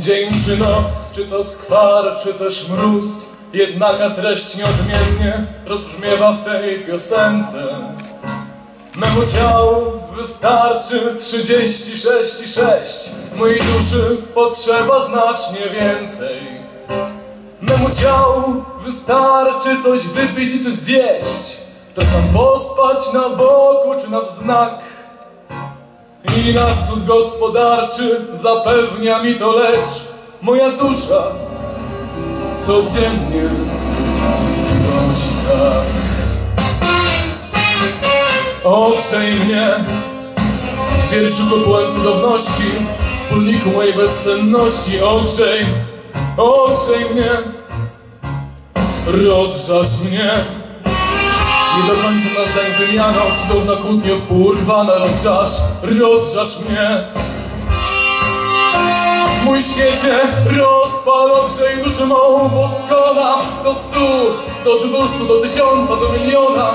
Dzień czy noc, czy to skwar, czy też mróz Jednaka treść nieodmiennie rozbrzmiewa w tej piosence. Memu ciału wystarczy 36 i 6 Mojej duszy potrzeba znacznie więcej. Memu ciału wystarczy coś wypić i coś zjeść Trochę pospać na boku czy na wznak I nasz cud gospodarczy zapewnia mi to lecz Moja dusza codziennie prosi tak Ogrzej mnie Wierszyku pełen cudowności Wspólniku mojej bezsenności Ogrzej, ogrzej mnie Rozżasz mnie Nie dokończona zdań wymiana Cudowna kłótnia w pół urwana Rozżasz, rozżasz mnie Mój świecie rozpal ogrzej duszę mą boskona Do stu, do dwustu, do tysiąca, do miliona.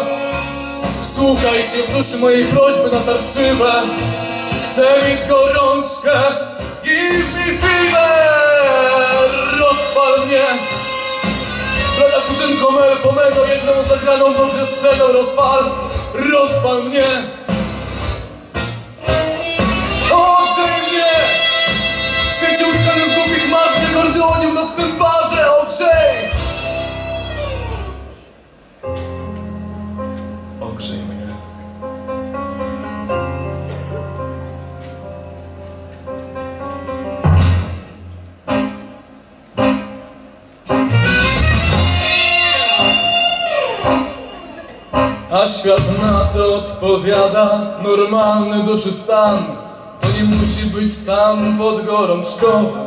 Słuchaj się w duszy mojej prośby natarczywe Chcę mieć gorączkę. Give me fever pomego Jedną zagraną dobrze sceną Rozpal, rozpal mnie. Ogrzej mnie! Świecie utkany z głupich marz W akordeonie w nocnym barze Ogrzej Ogrzej mnie A świat na to odpowiada Normalny duszy stan. To nie musi być stan podgorączkowy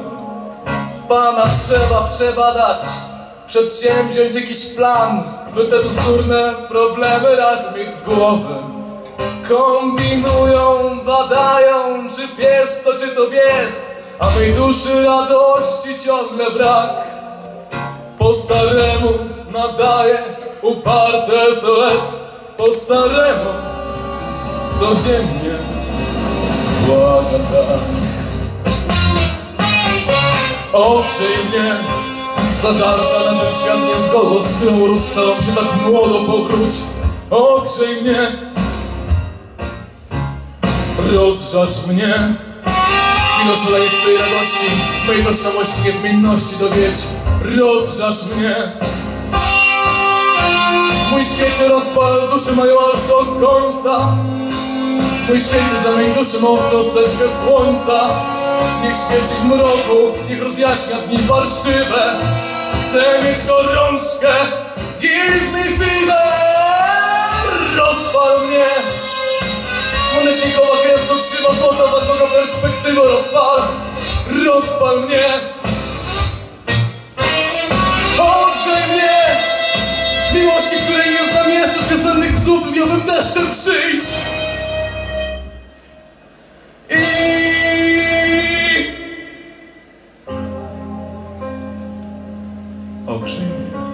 Pana trzeba przebadać Przedsięwziąć jakiś plan By te bzdurne problemy raz mieć z głowy. Kombinują, badają Czy pies to czy to pies A mej duszy radości ciągle brak. Po staremu nadaje uparte SOS Po staremu codziennie. Błaga tak. Ogrzej mnie Zażarta na ten świat niezgodą Z którą rozstałem się tak młodo powróć. Ogrzej mnie Rozżasz mnie. Chwilę szaleństwa i radości Mojej tożsamości, niezmienności dowiedź Rozżasz mnie Mój świecie rozpal duszy mają aż do końca. Mój świecie zamień duszy mą w cząsteczkę słońca. Niech świeci w mroku, niech rozjaśnia dni farszywe Chcę mieć gorączkę Give me fever Rozpal mnie. Słonecznikowa kresko krzywa Złota wadnego perspektywa Rozpal, rozpal mnie your contestant seats. Auxilius.